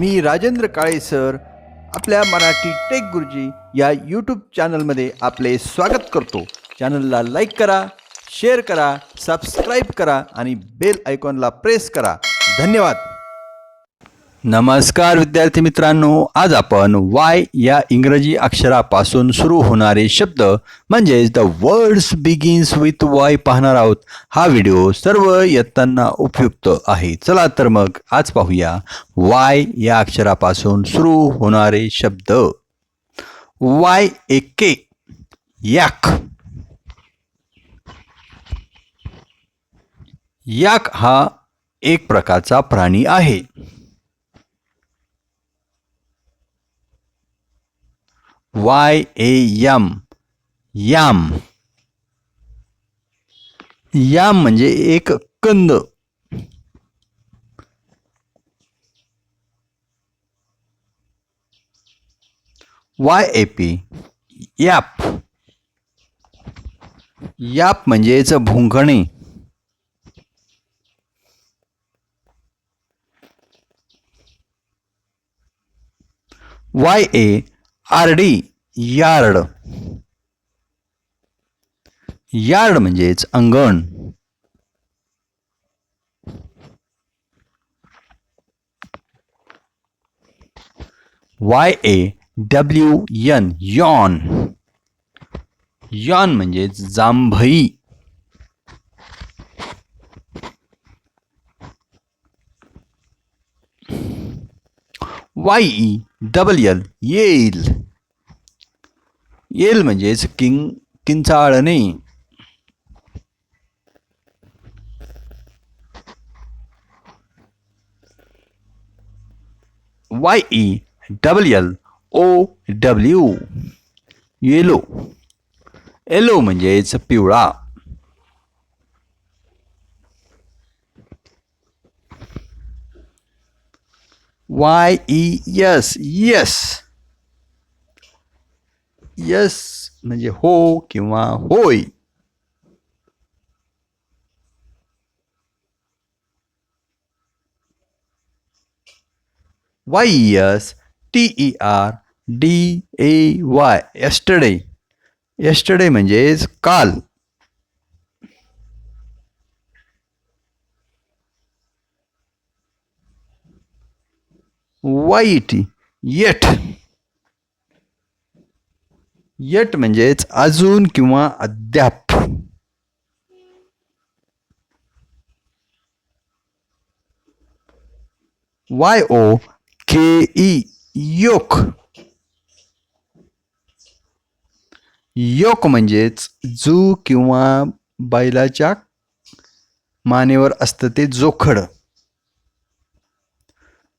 मी Rajendra Kale sir आपल्या Marathi take गुरुजी या YouTube चॅनलमध्ये आपले स्वागत करतो. चॅनलला लाईक करा शेअर करा सबस्क्राईब करा आणि बेल आयकॉनला प्रेस करा. धन्यवाद. नमस्कार विद्यार्थी मित्रांनो आज आपण वाय या इंग्रजी अक्षरापासून सुरू होणारे शब्द म्हणजेच the words begins with Y पाहणार आहोत. हा व्हिडिओ सर्व इयत्तांना उपयुक्त आहे. चला तर मग आज पाहूया वाय या अक्षरापासून सुरू होणारे शब्द. वाय एके याक याक हा एक प्रकारचा प्राणी आहे. वाय ए यम याम याम म्हणजे एक कंद. वाय ए पी याप याप म्हणजेच भुंकणे. Y A R D yard. Yard म्हणजेच अंगण. Y A W N yawn yawn yawn जांभई. Y E double L येईल. येल म्हणजेच किंग किंचाळणे Y E double L O W yellow yellow म्हणजेच पिवळा Y E S yes yes yes हो किंवा होय. Y S T E R D A Y yesterday yesterday म्हणजेच काल. वाय टी यट म्हणजेच अजून किंवा अद्याप. वाय ओ के ई योक. योक म्हणजेच जू किंवा बैलाच्या मानेवर असतं ते जोखड.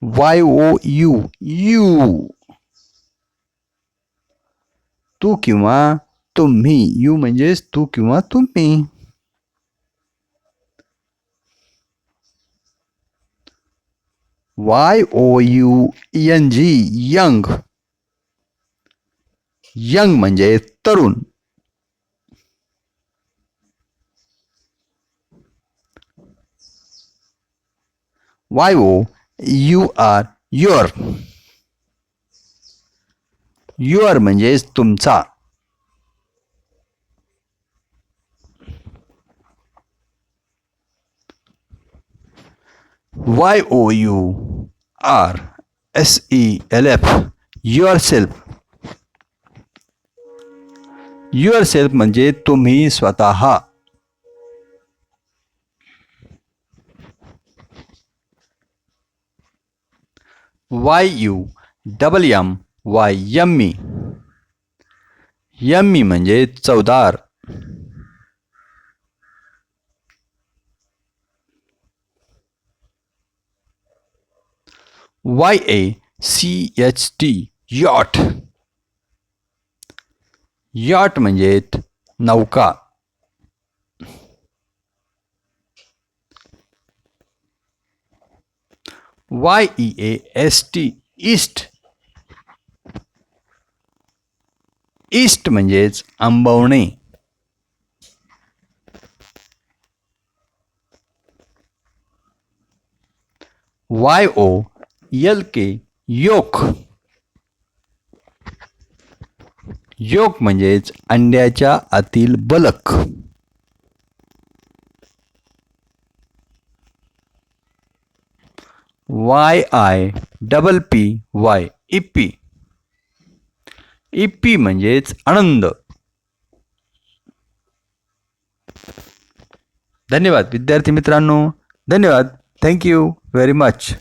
वाय ओ यू यू तू किंवा तुम्ही. यू म्हणजेच तू किंवा तुम्ही. Y O U N G young young म्हणजे तरुण. Y O U R your your म्हणजेच तुमचा. Y O U R S E L F yourself yourself म्हणजे तुम्ही स्वतः. Y U double M Y yummy. Yummy म्हणजे चवदार. Y A C H T yacht yacht म्हणजे नौका. Y E S T yeast yeast म्हणजेच आंबवणे. वाय ओ एल के योक. योक म्हणजेच अंड्याच्या आतील बलक. Y I double P Y yippee yippee म्हणजेच आनंद. धन्यवाद विद्यार्थी मित्रांनो. धन्यवाद. Thank you very much